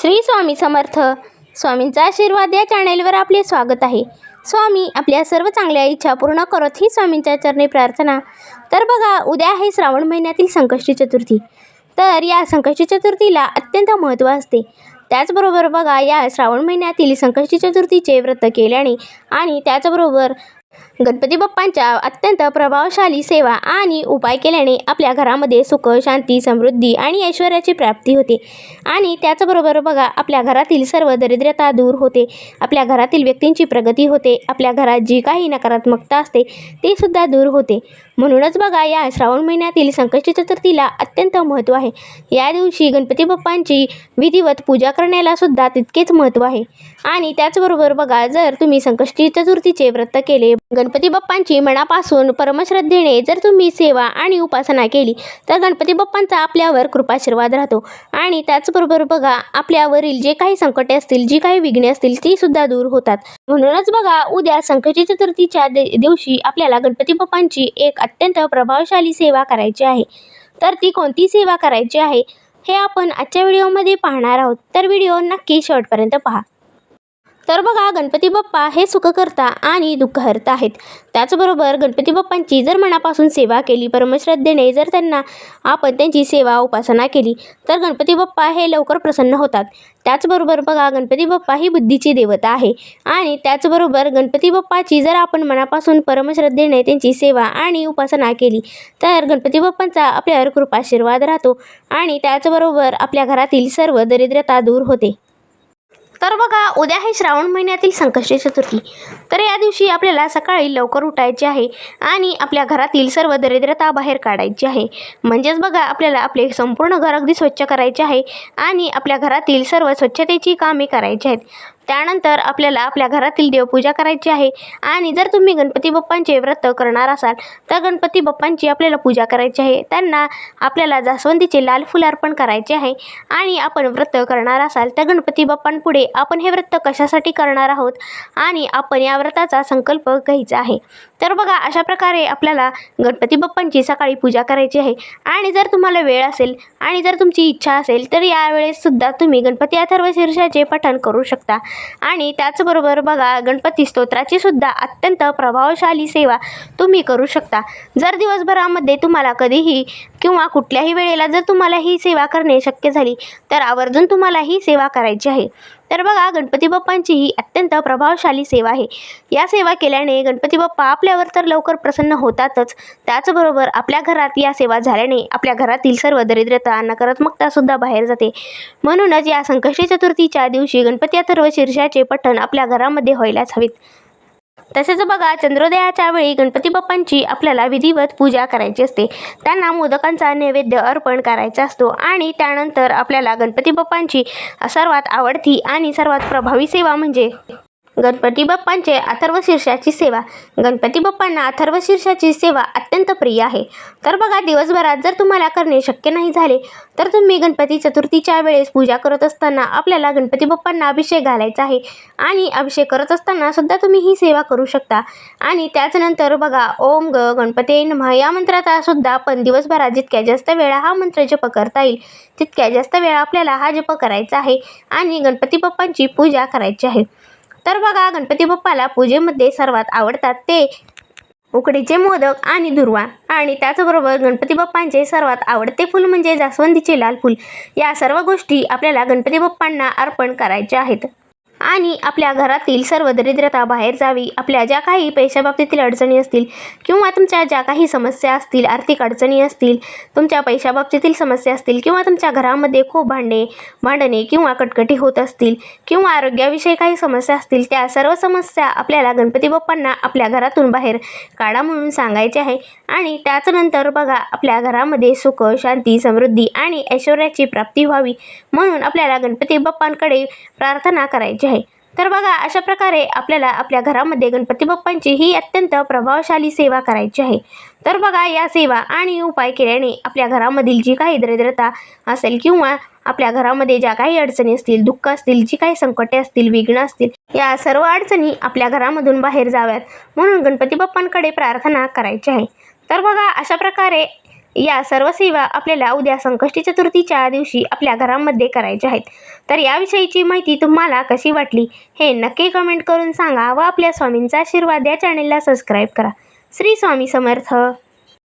श्री स्वामी समर्थ. स्वामींचा आशीर्वाद या चॅनेलवर आपले स्वागत आहे. स्वामी आपल्या सर्व चांगल्या इच्छा पूर्ण करत ही स्वामींच्या चरणी प्रार्थना. तर बघा उद्या आहे श्रावण महिन्यातील संकष्टी चतुर्थी. तर या संकष्टी चतुर्थीला अत्यंत महत्त्व असते. त्याचबरोबर बघा या श्रावण महिन्यातील संकष्टी चतुर्थीचे व्रत केल्याने आणि त्याचबरोबर गणपती बाप्पांच्या अत्यंत प्रभावशाली सेवा आणि उपाय केल्याने आपल्या घरामध्ये सुख शांती समृद्धी आणि ऐश्वर्याची प्राप्ती होते. आणि त्याचबरोबर बघा आपल्या घरातील सर्व दरिद्रता दूर होते. आपल्या घरातील व्यक्तींची प्रगती होते. आपल्या घरात जी काही नकारात्मकता असते ती सुद्धा दूर होते. म्हणूनच बघा या श्रावण महिन्यातील संकष्टी चतुर्थीला अत्यंत महत्त्व आहे. या दिवशी गणपती बाप्पांची विधिवत पूजा करण्याला सुद्धा तितकेच महत्त्व आहे. आणि त्याचबरोबर बघा जर तुम्ही संकष्टी चतुर्थीचे व्रत केले गणपती बाप्पांची मनापासून परमश्रद्धेने जर तुम्ही सेवा आणि उपासना केली तर गणपती बाप्पांचा आपल्यावर कृपाशीर्वाद राहतो. आणि त्याचबरोबर बघा आपल्यावरील जे काही संकटे असतील जी काही विघ्ने असतील ती सुद्धा दूर होतात. म्हणूनच बघा उद्या संकटी चतुर्थीच्या दि दिवशी आपल्याला गणपती बाप्पांची एक अत्यंत प्रभावशाली सेवा करायची आहे. तर ती कोणती सेवा करायची आहे हे आपण आजच्या व्हिडिओमध्ये पाहणार आहोत. तर व्हिडिओ नक्की शेवटपर्यंत पहा. तर बघा गणपती बाप्पा हे सुखकर्ता आणि दुःखहर्ता आहेत. त्याचबरोबर गणपती बाप्पांची जर मनापासून सेवा केली परमश्रद्धेने जर त्यांना आपण त्यांची सेवा उपासना केली तर गणपती बाप्पा हे लवकर प्रसन्न होतात. त्याचबरोबर बघा गणपती बाप्पा ही बुद्धीची देवता आहे आणि त्याचबरोबर गणपती बाप्पाची जर आपण मनापासून परमश्रद्धेने त्यांची सेवा आणि उपासना केली तर गणपती बाप्पांचा आपल्यावर कृपाशीर्वाद राहतो आणि त्याचबरोबर आपल्या घरातील सर्व दरिद्रता दूर होते. तर बघा उद्या आहे श्रावण महिन्यातील संकष्टी चतुर्थी. तर या दिवशी आपल्याला सकाळी लवकर उठायचे आहे आणि आपल्या घरातील सर्व दरिद्रता बाहेर काढायची आहे. म्हणजेच बघा आपल्याला आपले संपूर्ण घर अगदी स्वच्छ करायचे आहे आणि आपल्या घरातील सर्व स्वच्छतेची कामे करायची आहेत. त्यानंतर आपल्याला आपल्या घरातील देवपूजा करायची आहे. आणि जर तुम्ही गणपती बाप्पांचे व्रत करणार असाल तर गणपती बाप्पांची आपल्याला पूजा करायची आहे. त्यांना आपल्याला जास्वंदीचे लाल फुल अर्पण करायचे आहे. आणि आपण व्रत करणार असाल तर गणपती बाप्पांपुढे आपण हे व्रत कशासाठी करणार आहोत? आणि आपण या व्रताचा संकल्प घ्यायचा आहे. तर बघा अशा प्रकारे आपल्याला गणपती बाप्पांची सकाळी पूजा करायची आहे. आणि जर तुम्हाला वेळ असेल आणि जर तुमची इच्छा असेल तर यावेळेससुद्धा तुम्ही गणपती अथर्व शीर्षाचे पठण करू शकता. आणि त्याचबरोबर बघा गणपती स्तोत्राची सुद्धा अत्यंत प्रभावशाली सेवा तुम्ही करू शकता. जर दिवसभरामध्ये तुम्हाला कधीही किंवा कुठल्याही वेळेला जर तुम्हाला ही सेवा करणे शक्य झाली तर आवर्जून तुम्हाला ही सेवा करायची आहे. तर बघा गणपती बाप्पांची ही अत्यंत प्रभावशाली सेवा आहे. या सेवा केल्याने गणपती बाप्पा आपल्यावर तर लवकर प्रसन्न होतातच. त्याचबरोबर आपल्या घरात या सेवा झाल्याने आपल्या घरातील सर्व दरिद्रता नकारात्मकतासुद्धा बाहेर जाते. म्हणूनच या संकष्टी चतुर्थीच्या दिवशी गणपती अथर्व शीर्षाचे पठण आपल्या घरामध्ये व्हायलाच हवीत. तसेच बघा चंद्रोदयाच्या वेळी गणपती बाप्पांची आपल्याला विधिवत पूजा करायची असते. त्यांना मोदकांचा नैवेद्य अर्पण करायचा असतो आणि त्यानंतर आपल्याला गणपती बाप्पांची सर्वात आवडती आणि सर्वात प्रभावी सेवा म्हणजे गणपती बाप्पांचे अथर्व शीर्षाची सेवा. गणपती बाप्पांना अथर्व शीर्षाची सेवा अत्यंत प्रिय आहे. तर बघा दिवसभरात जर तुम्हाला करणे शक्य नाही झाले तर तुम्ही गणपती चतुर्थीच्या वेळेस पूजा करत असताना आपल्याला गणपती बाप्पांना अभिषेक घालायचा आहे. आणि अभिषेक करत असताना सुद्धा तुम्ही ही सेवा करू शकता. आणि त्याचनंतर बघा ओम ग गणपती नमः या मंत्राचा सुद्धा आपण दिवसभरात जितक्या जास्त वेळा हा मंत्र जप करता येईल तितक्या जास्त वेळा आपल्याला हा जप करायचा आहे. आणि गणपती बाप्पांची पूजा करायची आहे. तर बघा गणपती बाप्पाला पूजेमध्ये सर्वात आवडतात ते उकडीचे मोदक आणि दुर्वा. आणि त्याचबरोबर गणपती बाप्पांचे सर्वात आवडते फूल म्हणजे जास्वंदीचे लाल फूल. या सर्व गोष्टी आपल्याला गणपती बाप्पांना अर्पण करायच्या आहेत. आणि आपल्या घरातील सर्व दरिद्रता बाहेर जावी. आपल्या ज्या काही पैशाबाबतीतील अडचणी असतील किंवा तुमच्या ज्या काही समस्या असतील आर्थिक अडचणी असतील तुमच्या पैशाबाबतीतील समस्या असतील किंवा तुमच्या घरामध्ये खूप भांडणे भांडणे किंवा कटकटी होत असतील किंवा आरोग्याविषयी काही समस्या असतील त्या सर्व समस्या आपल्याला गणपती बाप्पांना आपल्या घरातून बाहेर काढा म्हणून सांगायचे आहे. आणि त्याचनंतर बघा आपल्या घरामध्ये सुख शांती समृद्धी आणि ऐश्वर्याची प्राप्ती व्हावी म्हणून आपल्याला गणपती बाप्पांकडे प्रार्थना करायची आहे. तर बघा अशा प्रकारे आपल्याला आपल्या घरामध्ये गणपती बाप्पांची ही अत्यंत प्रभावशाली सेवा करायची आहे. तर बघा या सेवा आणि उपाय केल्याने आपल्या घरामधील जी काही दरिद्रता असेल किंवा आपल्या घरामध्ये ज्या काही अडचणी असतील दुःख असतील जी काही संकटे असतील विघ्न असतील या सर्व अडचणी आपल्या घरामधून बाहेर जाव्यात. म्हणून गणपती बाप्पांकडे प्रार्थना करायची आहे. तर बघा अशा प्रकारे या सर्व सेवा आपल्याला उद्या संकष्टी चतुर्थीच्या दिवशी आपल्या घरामध्ये करायच्या आहेत. तर याविषयीची माहिती तुम्हाला कशी वाटली हे नक्की कमेंट करून सांगा व आपल्या स्वामींचा आशीर्वाद या चॅनेलला सबस्क्राईब करा. श्री स्वामी समर्थ.